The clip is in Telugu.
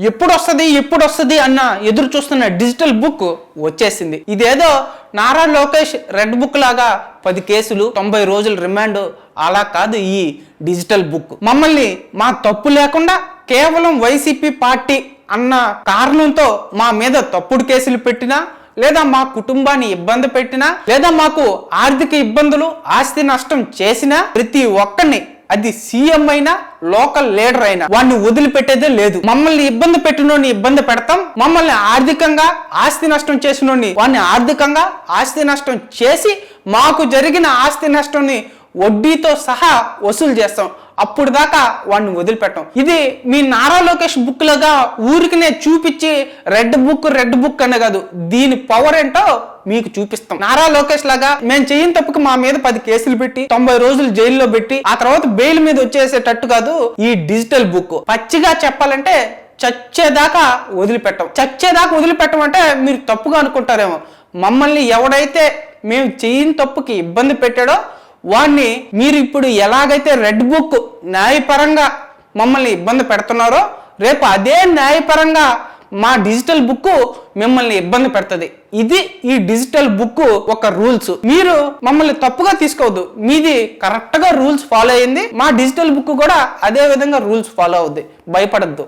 ఎప్పుడు వస్తుంది ఎప్పుడు వస్తుంది అన్న ఎదురు చూస్తున్న డిజిటల్ బుక్ వచ్చేసింది. ఇదేదో నారా లోకేష్ రెడ్ బుక్ లాగా పది కేసులు తొంభై రోజులు రిమాండ్ అలా కాదు ఈ డిజిటల్ బుక్. మమ్మల్ని మా తప్పు లేకుండా కేవలం వైసీపీ పార్టీ అన్న కారణంతో మా మీద తప్పుడు కేసులు పెట్టినా లేదా మా కుటుంబాన్ని ఇబ్బంది పెట్టినా లేదా మాకు ఆర్థిక ఇబ్బందులు ఆస్తి నష్టం చేసినా ప్రతి ఒక్కరిని అది సీఎం అయినా లోకల్ లీడర్ అయినా వాడిని వదిలిపెట్టేదే లేదు. మమ్మల్ని ఇబ్బంది పెట్టినోని ఇబ్బంది పెడతాం. మమ్మల్ని ఆర్థికంగా ఆస్తి నష్టం చేసినోని వాడిని ఆర్థికంగా ఆస్తి నష్టం చేసి మాకు జరిగిన ఆస్తి నష్టాన్ని వడ్డీతో సహా వసూలు చేస్తాం. అప్పుడు దాకా వాడిని వదిలిపెట్టం. ఇది మీ నారా లోకేష్ బుక్ లాగా ఊరికినే చూపించి రెడ్ బుక్ రెడ్ బుక్ అనే కాదు. దీని పవర్ ఏంటో మీకు చూపిస్తాం. నారా లోకేష్ లాగా మేము చేయని తప్పుకి మా మీద పది కేసులు పెట్టి తొంభై రోజులు జైల్లో పెట్టి ఆ తర్వాత బెయిల్ మీద వచ్చేసేటట్టు కాదు ఈ డిజిటల్ బుక్ పచ్చిగా చెప్పాలంటే చచ్చేదాకా వదిలిపెట్టం. చచ్చేదాకా వదిలిపెట్టం అంటే మీరు తప్పుగా అనుకుంటారేమో. మమ్మల్ని ఎవడైతే మేము చేయని తప్పుకి ఇబ్బంది పెట్టాడో వాడిని మీరు ఇప్పుడు ఎలాగైతే రెడ్ బుక్ న్యాయపరంగా మమ్మల్ని ఇబ్బంది పెడుతున్నారో రేపు అదే న్యాయపరంగా మా డిజిటల్ బుక్ మిమ్మల్ని ఇబ్బంది పెడుతుంది. ఇది ఈ డిజిటల్ బుక్ ఒక రూల్స్. మీరు మమ్మల్ని తప్పుగా తీసుకోవద్దు. మీది కరెక్ట్గా రూల్స్ ఫాలో అయింది మా డిజిటల్ బుక్ కూడా అదే విధంగా రూల్స్ ఫాలో అవుద్ది. భయపడద్దు.